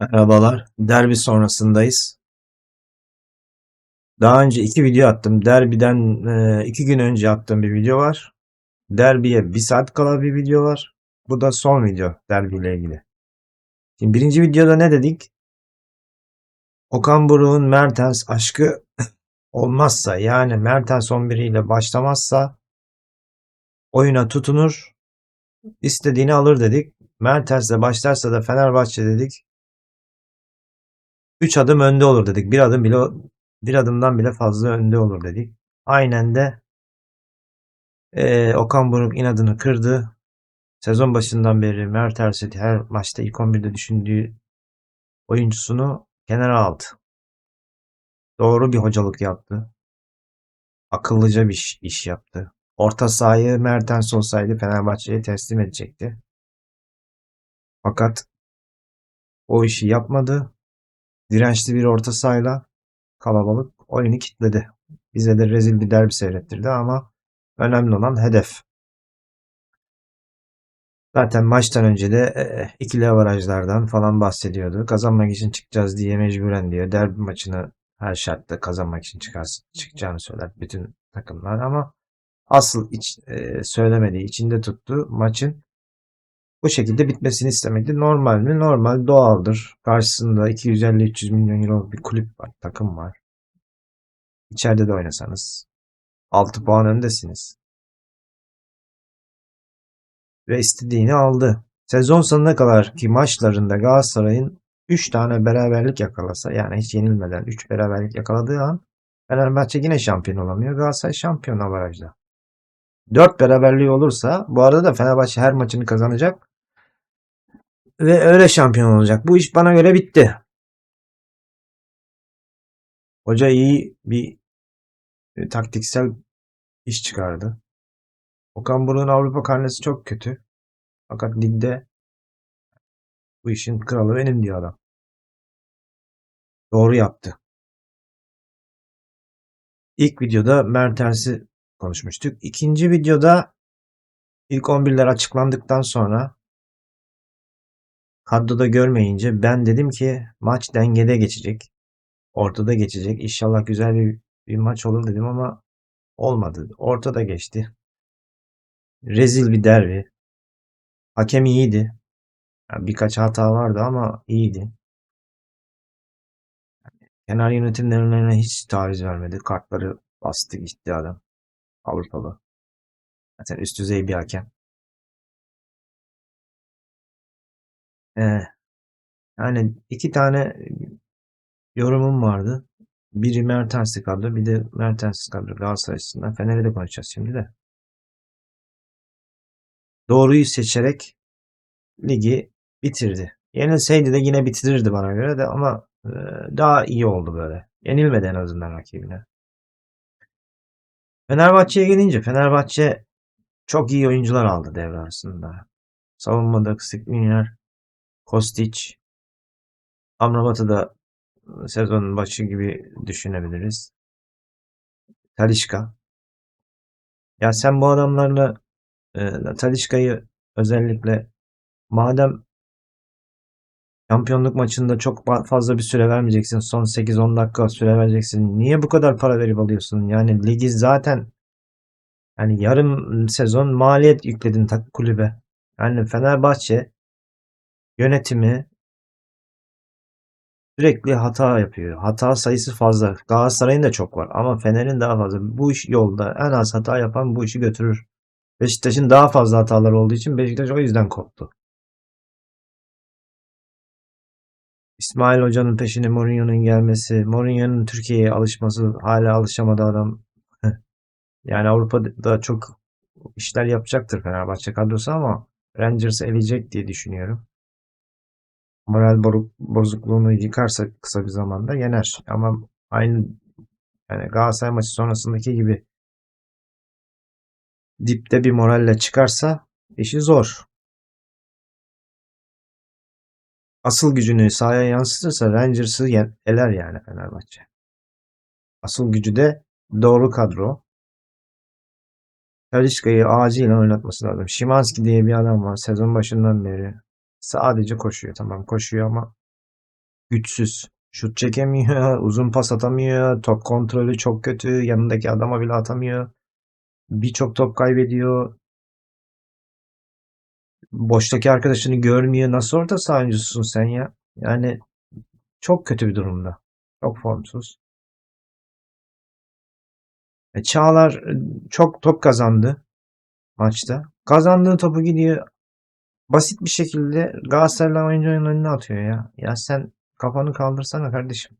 Merhabalar. Derbi sonrasındayız. Daha önce iki video attım. Derbiden e, iki gün önce attığım bir video var. Derbiye bir saat kala bir video var. Bu da son video derbiyle ilgili. Şimdi birinci videoda ne dedik? Okan Buruk'un Mertens aşkı olmazsa yani Mertens 11 ile başlamazsa oyuna tutunur. istediğini alır dedik. Mertens'le başlarsa da Fenerbahçe dedik. 3 adım önde olur dedik. Bir adım bile bir adımdan bile fazla önde olur dedik. Aynen de eee, Okan Buruk inadını kırdı. Sezon başından beri Mertens'i her maçta ilk 11'de düşündüğü oyuncusunu kenara aldı. Doğru bir hocalık yaptı. Akıllıca bir iş, iş yaptı. Orta sahayı Mertens olsaydı Fenerbahçe'ye teslim edecekti. Fakat o işi yapmadı. Dirençli bir orta sahayla kalabalık oyunu kitledi. Bize de rezil bir derbi seyrettirdi ama önemli olan hedef. Zaten maçtan önce de e, ikili avarajlardan falan bahsediyordu. Kazanmak için çıkacağız diye mecburen diyor. Derbi maçını her şartta kazanmak için çıkarsın, çıkacağını söyler bütün takımlar ama asıl iç, e, söylemediği, içinde tuttu maçın bu şekilde bitmesini istemedi. Normal mi? Normal, doğaldır. Karşısında 250-300 milyon euro bir kulüp var, takım var. İçeride de oynasanız 6 puan öndesiniz. Ve istediğini aldı. Sezon sonuna kadar ki maçlarında Galatasaray'ın 3 tane beraberlik yakalasa yani hiç yenilmeden 3 beraberlik yakaladığı an Fenerbahçe yine şampiyon olamıyor. Galatasaray şampiyon avarajda. 4 beraberliği olursa bu arada da Fenerbahçe her maçını kazanacak ve öyle şampiyon olacak. Bu iş bana göre bitti. Hoca iyi bir e, taktiksel iş çıkardı. Okan Buruk'un Avrupa karnesi çok kötü. Fakat ligde bu işin kralı benim diyor adam. Doğru yaptı. İlk videoda Mertens'i konuşmuştuk. İkinci videoda ilk 11'ler açıklandıktan sonra kadroda görmeyince ben dedim ki maç dengede geçecek. Ortada geçecek. İnşallah güzel bir, bir maç olur dedim ama olmadı. Ortada geçti. Rezil bir derbi. Hakem iyiydi. Yani birkaç hata vardı ama iyiydi. Kenar yönetimlerine hiç taviz vermedi. Kartları bastı gitti adam. Avrupalı. Zaten üst düzey bir hakem. Yani iki tane yorumum vardı. Biri Mertens'li kadro, bir de Mertens'siz kadro Galatasaray açısından. Fener'i de konuşacağız şimdi de. Doğruyu seçerek ligi bitirdi. Yenilseydi de yine bitirirdi bana göre de ama daha iyi oldu böyle. Yenilmedi en azından rakibine. Fenerbahçe'ye gelince Fenerbahçe çok iyi oyuncular aldı devre arasında. Savunmada Skriniar, Kostic, Amrabat'ı da e, sezonun başı gibi düşünebiliriz. Talişka. Ya sen bu adamlarla e, Talişka'yı özellikle madem şampiyonluk maçında çok fazla bir süre vermeyeceksin. Son 8-10 dakika süre vereceksin. Niye bu kadar para verip alıyorsun? Yani ligi zaten yani yarım sezon maliyet yükledin kulübe. Yani Fenerbahçe yönetimi sürekli hata yapıyor. Hata sayısı fazla. Galatasaray'ın da çok var ama Fener'in daha fazla. Bu iş yolda en az hata yapan bu işi götürür. Beşiktaş'ın daha fazla hataları olduğu için Beşiktaş o yüzden koptu. İsmail Hoca'nın peşine Mourinho'nun gelmesi, Mourinho'nun Türkiye'ye alışması, hala alışamadı adam. yani Avrupa'da çok işler yapacaktır Fenerbahçe kadrosu ama Rangers'ı eleyecek diye düşünüyorum. Moral bozukluğunu yıkarsa kısa bir zamanda yener. Ama aynı yani Galatasaray maçı sonrasındaki gibi dipte bir moralle çıkarsa işi zor. Asıl gücünü sahaya yansıtırsa Rangers'ı eler yani Fenerbahçe. Asıl gücü de doğru kadro. Talisca'yı acilen oynatması lazım. Şimanski diye bir adam var sezon başından beri. Sadece koşuyor. Tamam koşuyor ama güçsüz. Şut çekemiyor, uzun pas atamıyor, top kontrolü çok kötü, yanındaki adama bile atamıyor. Birçok top kaybediyor. Boştaki arkadaşını görmüyor. Nasıl saha oyuncususun sen ya? Yani çok kötü bir durumda. Çok formsuz. E, Çağlar e, çok top kazandı maçta. Kazandığı topu gidiyor basit bir şekilde Galatasaraylı oyuncunun önüne atıyor ya. Ya sen kafanı kaldırsana kardeşim.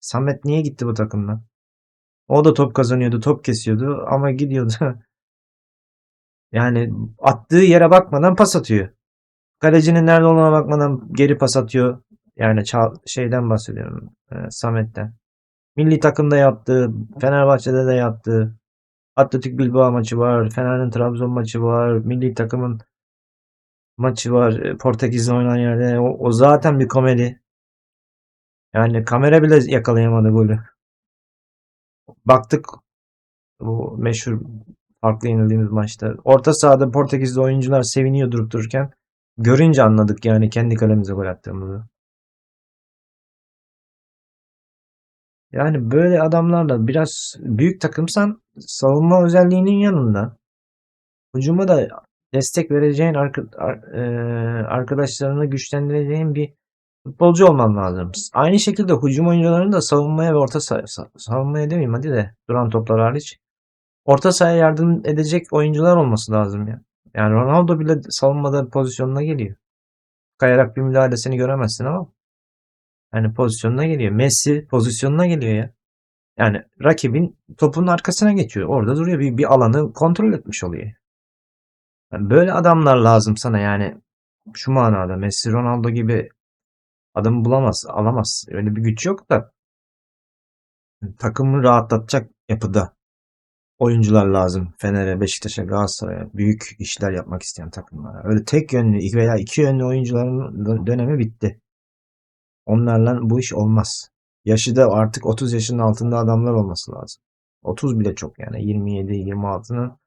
Samet niye gitti bu takımdan? O da top kazanıyordu, top kesiyordu ama gidiyordu. Yani attığı yere bakmadan pas atıyor. Kalecinin nerede olduğuna bakmadan geri pas atıyor. Yani şeyden bahsediyorum. e, Samet'ten. Milli takımda yaptı. Fenerbahçe'de de yaptı. Atletik Bilbao maçı var. Fener'in Trabzon maçı var. Milli takımın maçı var. e, Portekiz'le oynanan yerde. O, o zaten bir komedi. Yani kamera bile yakalayamadı golü. Baktık bu meşhur farklı yenildiğimiz maçta. Orta sahada Portekizli oyuncular seviniyor durup dururken görünce anladık yani kendi kalemize gol attığımızı. Yani böyle adamlarla biraz büyük takımsan savunma özelliğinin yanında hücuma da destek vereceğin e, arkadaşlarını güçlendireceğin bir futbolcu olman lazım. Aynı şekilde hücum oyuncularını da savunmaya ve orta saha, sa- savunmaya demeyeyim hadi de duran toplar hariç orta sahaya yardım edecek oyuncular olması lazım ya. Yani Ronaldo bile savunmada pozisyonuna geliyor. Kayarak bir müdahalesini göremezsin ama yani pozisyonuna geliyor. Messi pozisyonuna geliyor ya. Yani rakibin topunun arkasına geçiyor. Orada duruyor. Bir, bir alanı kontrol etmiş oluyor. Böyle adamlar lazım sana yani. Şu manada Messi, Ronaldo gibi adamı bulamaz, alamaz. Öyle bir güç yok da takımı rahatlatacak yapıda oyuncular lazım. Fener'e, Beşiktaş'a, Galatasaray'a büyük işler yapmak isteyen takımlara. Öyle tek yönlü veya iki yönlü oyuncuların dönemi bitti. Onlarla bu iş olmaz. Yaşı da artık 30 yaşının altında adamlar olması lazım. 30 bile çok yani 27 26'nın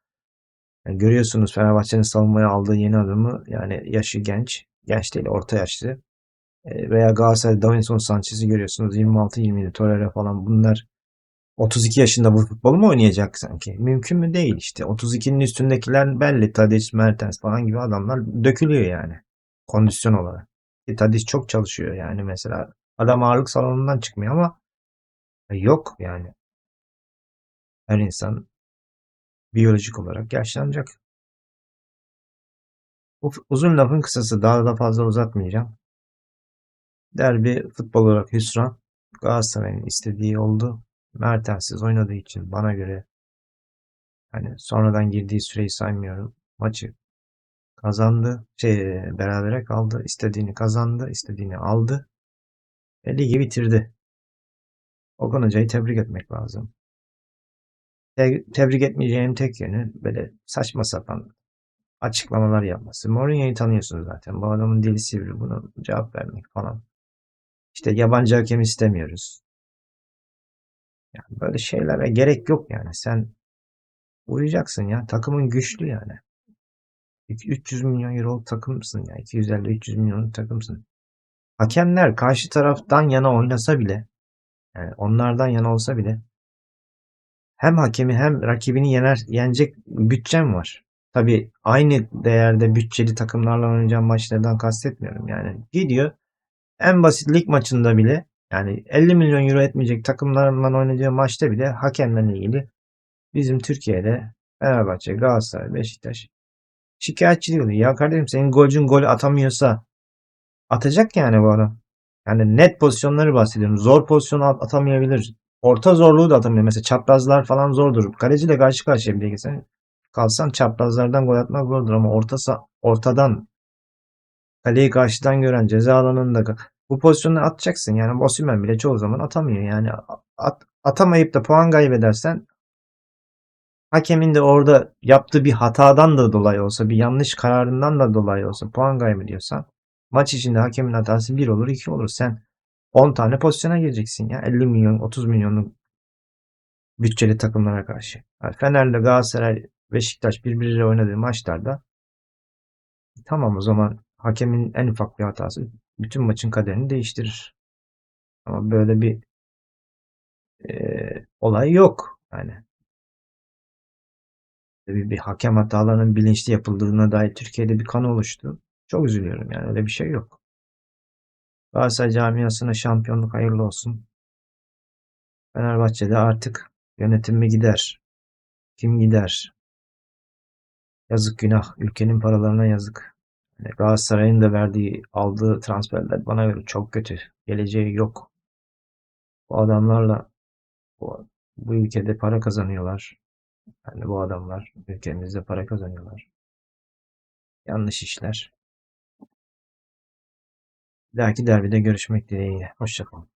yani görüyorsunuz Fenerbahçe'nin savunmaya aldığı yeni adamı yani yaşı genç. Genç değil orta yaşlı. E, veya Galatasaray Davinson Sanchez'i görüyorsunuz 26-27 Torreira falan bunlar 32 yaşında bu futbolu mu oynayacak sanki? Mümkün mü değil işte. 32'nin üstündekiler belli. Tadic, Mertens falan gibi adamlar dökülüyor yani. Kondisyon olarak. E, Tadic çok çalışıyor yani mesela. Adam ağırlık salonundan çıkmıyor ama e, yok yani. Her insan biyolojik olarak yaşlanacak. Bu uzun lafın kısası daha da fazla uzatmayacağım. Derbi futbol olarak hüsran. Galatasaray'ın istediği oldu. Mertens'siz oynadığı için bana göre hani sonradan girdiği süreyi saymıyorum. Maçı kazandı. Şey berabere kaldı. İstediğini kazandı. istediğini aldı. Ve ligi bitirdi. Okan Hoca'yı tebrik etmek lazım. Te- tebrik etmeyeceğim tek yönü böyle saçma sapan açıklamalar yapması. Mourinho'yu tanıyorsunuz zaten. Bu adamın dili sivri. Buna cevap vermek falan. İşte yabancı hakem istemiyoruz. Yani böyle şeylere gerek yok yani. Sen uyacaksın ya. Takımın güçlü yani. 300 milyon euro takımsın ya. 250-300 milyon takımsın. Hakemler karşı taraftan yana oynasa bile yani onlardan yana olsa bile hem hakemi hem rakibini yener, yenecek bütçem var. Tabi aynı değerde bütçeli takımlarla oynayacağım maçlardan kastetmiyorum. Yani gidiyor en basit lig maçında bile yani 50 milyon euro etmeyecek takımlarla oynayacağı maçta bile hakemle ilgili bizim Türkiye'de Fenerbahçe, Galatasaray, Beşiktaş şikayetçi diyordu. Ya kardeşim senin golcün gol atamıyorsa atacak yani bu adam. Yani net pozisyonları bahsediyorum. Zor pozisyon at- atamayabilir. Orta zorluğu da atamıyor. Mesela çaprazlar falan zordur. Kaleciyle karşı karşıya bile gelsen kalsan çaprazlardan gol atmak zordur ama orta sa- ortadan kaleyi karşıdan gören ceza alanında bu pozisyonu atacaksın. Yani Osimhen bile çoğu zaman atamıyor. Yani at- atamayıp da puan kaybedersen hakemin de orada yaptığı bir hatadan da dolayı olsa, bir yanlış kararından da dolayı olsa puan kaybediyorsan maç içinde hakemin hatası 1 olur 2 olur. Sen 10 tane pozisyona gireceksin ya. 50 milyon 30 milyonluk bütçeli takımlara karşı. Yani Fener'le Galatasaray, Beşiktaş birbiriyle oynadığı maçlarda tamam o zaman hakemin en ufak bir hatası bütün maçın kaderini değiştirir. Ama böyle bir eee, olay yok. Yani bir, bir hakem hatalarının bilinçli yapıldığına dair Türkiye'de bir kan oluştu. Çok üzülüyorum yani öyle bir şey yok. Galatasaray camiasına şampiyonluk hayırlı olsun. Fenerbahçe'de artık yönetim mi gider? Kim gider? Yazık günah. Ülkenin paralarına yazık. Yani Galatasaray'ın da verdiği, aldığı transferler bana göre çok kötü. Geleceği yok. Bu adamlarla bu, bu ülkede para kazanıyorlar. Yani bu adamlar ülkemizde para kazanıyorlar. Yanlış işler. Bir dahaki derbide görüşmek dileğiyle. Hoşçakalın.